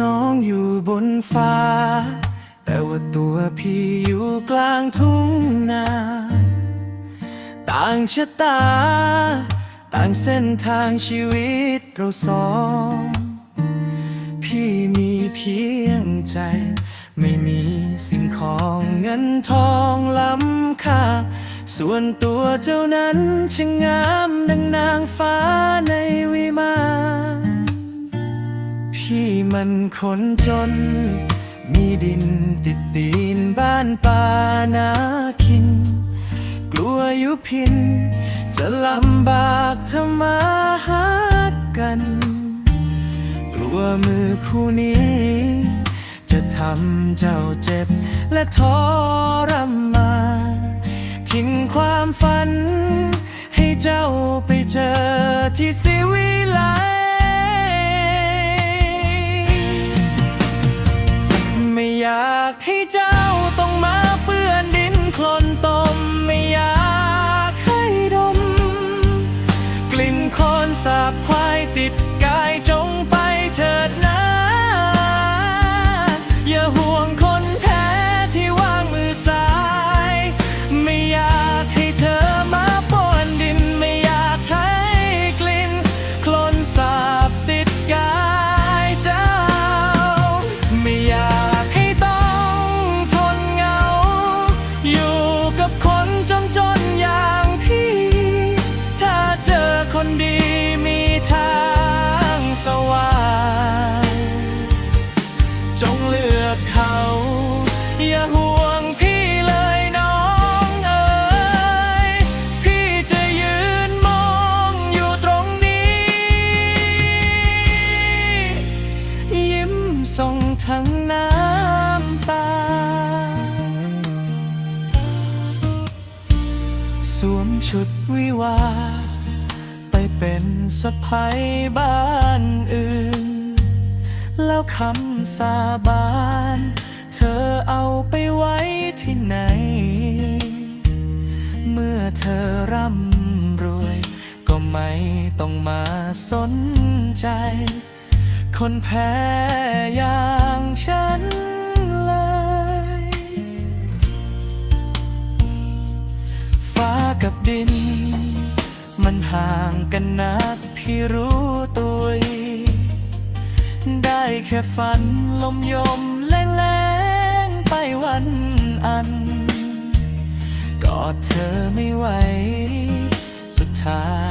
น้องอยู่บนฟ้า แต่ว่าตัวพี่อยู่กลางทุ่งนา ต่างชะตา ต่างเส้นทางชีวิตเราสอง พี่มีเพียงใจ ไม่มีสิ่งของเงินทองล้ำค่า ส่วนตัวเจ้านั้นช่างงามดังนางฟ้าในวิมาน พี่มันคนจน มีดินติดตีนบ้านป่านาคิน กลัวยุพิน จะลำบากทำมาหากัน กลัวมือคู่นี้ จะทำเจ้าเจ็บและทรมานทิ้งความฝัน ให้เจ้าไปเจอที่สิวิไล อ ชุดวิวา ไปเป็นสะพายบ้านอื่น แล้วคำสาบาน เธอเอาไปไว้ที่ไหน เมื่อเธอร่ำรวย ก็ไม่ต้องมาสนใจ คนแพ้อย่างฉัน ห่างกันนักพี่รู้ตัวได้แค่ฝันลมยมแรงแรงๆไปวันอัน กอดเธอไม่ไหว สุดท้าย